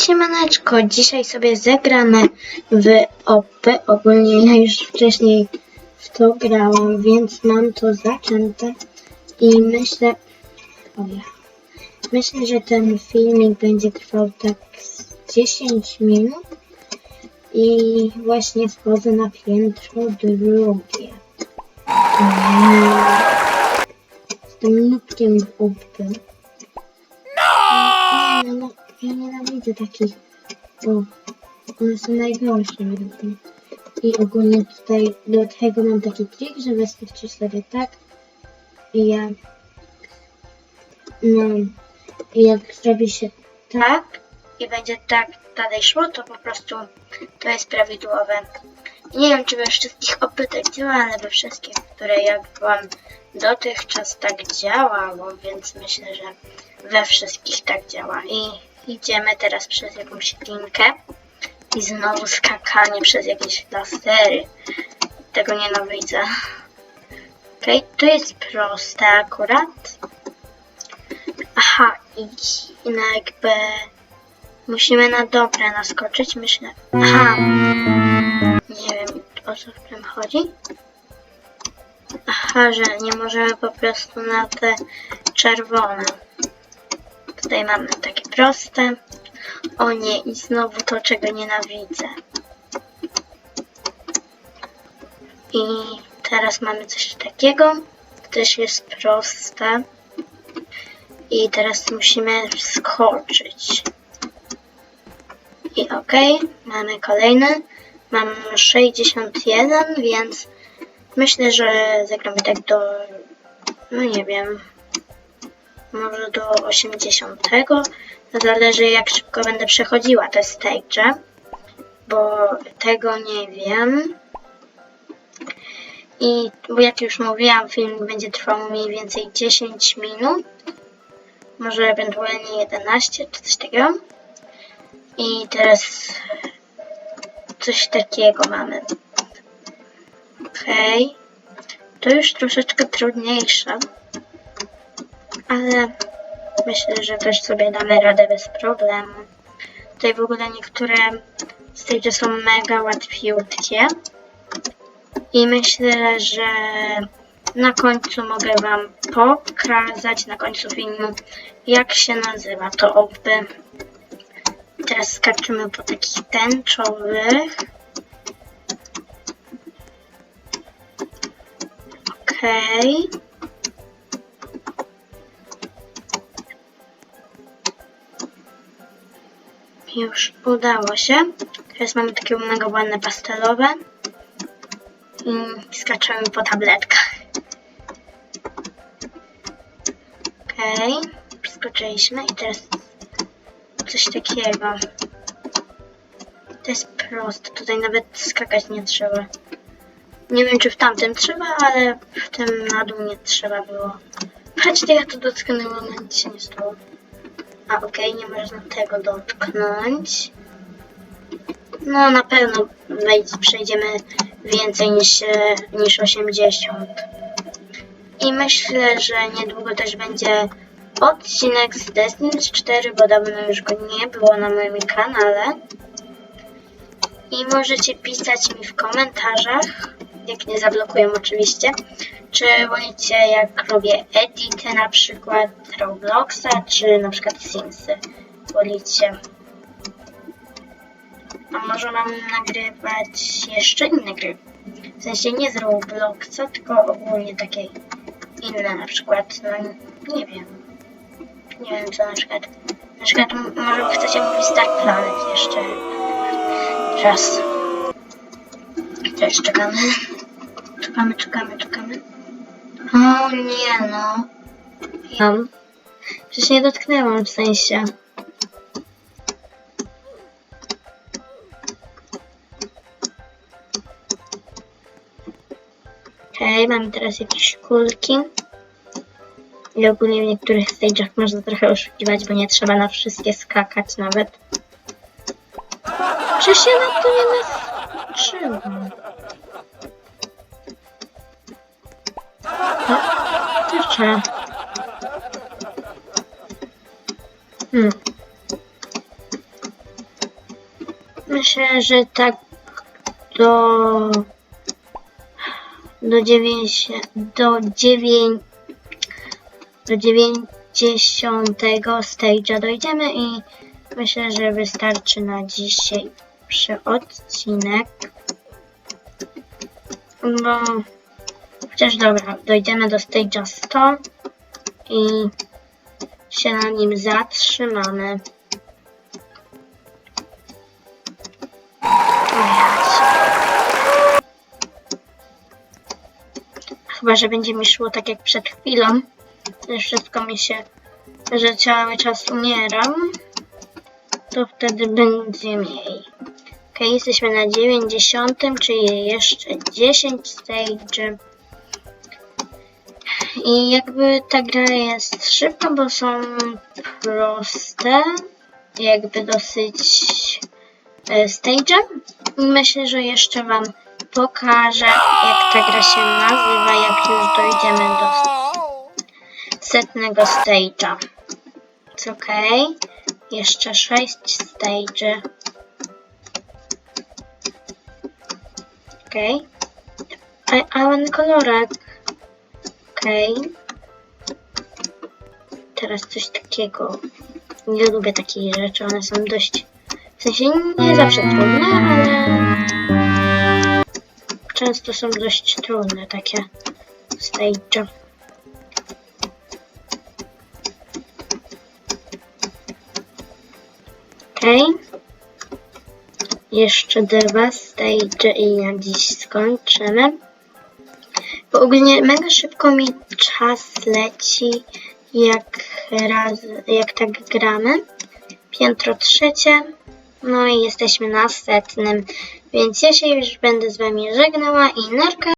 Siemaneczko, dzisiaj sobie zagramy w OP. Ogólnie ja już wcześniej w to grałam, więc mam to zaczęte i myślę... O ja. Myślę, że ten filmik będzie trwał tak z 10 minut i właśnie wchodzę na piętro drugie. Mm. Jestem nubkiem w OP. Nie, no, ja nienawidzę takich. O, one są najgorsze według. I ogólnie tutaj do tego mam taki trik, że wystarczy sobie tak. I ja. No. I jak zrobi się tak i będzie tak dalej szło, to po prostu to jest prawidłowe. Nie wiem, czy we wszystkich opytach działa, ale we wszystkich, które ja byłam dotychczas tak działało, więc myślę, że we wszystkich tak działa. I idziemy teraz przez jakąś linkę i znowu skakanie przez jakieś lasery. Tego nienawidzę. Okej, to jest proste akurat. Aha, i no jakby musimy na dobre naskoczyć, myślę. Aha, nie wiem o co w tym chodzi. Że nie możemy po prostu na te czerwone. Tutaj mamy takie proste. O nie, i znowu to, czego nienawidzę. I teraz mamy coś takiego. Też jest proste. I teraz musimy wskoczyć. I ok, mamy kolejny. Mam 61, więc myślę, że zagramy tak do, no nie wiem, może do 80. To zależy jak szybko będę przechodziła te stage, bo tego nie wiem. I bo jak już mówiłam, film będzie trwał mniej więcej 10 minut, może ewentualnie 11 czy coś takiego. I teraz coś takiego mamy. Okej. To już troszeczkę trudniejsze. Ale myślę, że też sobie damy radę bez problemu. Tutaj w ogóle niektóre stage są mega łatwiutkie. I myślę, że na końcu mogę Wam pokazać, na końcu filmu, jak się nazywa to oby. Teraz skaczymy po takich tęczowych. Okej. Już udało się. Teraz mamy takie mega ładne pastelowe. I skaczemy po tabletkach. Okej. Przeskoczyliśmy i teraz coś takiego. To jest proste. Tutaj nawet skakać nie trzeba. Nie wiem, czy w tamtym trzeba, ale w tym na dół nie trzeba było. Patrzcie, ja to dotknęłam, nic się nie stało. A okej, nie można tego dotknąć. No na pewno przejdziemy więcej niż, e, niż 80. I myślę, że niedługo też będzie odcinek z Destiny 4, bo dawno już go nie było na moim kanale. I możecie pisać mi w komentarzach, jak nie zablokują oczywiście, czy wolicie jak robię edity na przykład Robloxa, czy na przykład Simsy wolicie. A może mam nagrywać jeszcze inne gry. W sensie nie z Robloxa, tylko ogólnie takie inne na przykład, no nie wiem. Nie wiem co na przykład. Na przykład może chcecie mówić Dark Planet jeszcze raz. Też czekamy. Czekamy, czekamy, czekamy. O nie no. Ja. Przecież nie dotknęłam w sensie. Okej, mamy teraz jakieś kulki. I ogólnie w niektórych stage'ach można trochę oszukiwać, bo nie trzeba na wszystkie skakać nawet. Przecież ja na to nie naskoczyłam. Kurczę. Hmm. myślę, że tak do do dziewięć do dziewięć do dziewięćdziesiątego stage'a dojdziemy i myślę, że wystarczy na dzisiejszy odcinek. Bo chociaż dobra, dojdziemy do stage'a 100 i się na nim zatrzymamy. Chyba, że będzie mi szło tak jak przed chwilą, że wszystko mi się, że cały czas umieram, to wtedy będzie mniej. Ok, jesteśmy na 90, czyli jeszcze 10 stage. I jakby ta gra jest szybka, bo są proste, jakby dosyć e, stage. I myślę, że jeszcze Wam pokażę, jak ta gra się nazywa, jak już dojdziemy do setnego stage'a. Jest ok. Jeszcze 6 stage'y. Ok. A, a kolorek. Teraz coś takiego. Nie lubię takich rzeczy, one są dość. W sensie nie zawsze trudne, ale. Często są dość trudne takie stage. Okej. Jeszcze dwa stage i na dziś skończymy. Ogólnie mega szybko mi czas leci, jak, raz, jak tak gramy. Piętro trzecie, no i jesteśmy na setnym, więc ja się już będę z Wami żegnała i narka.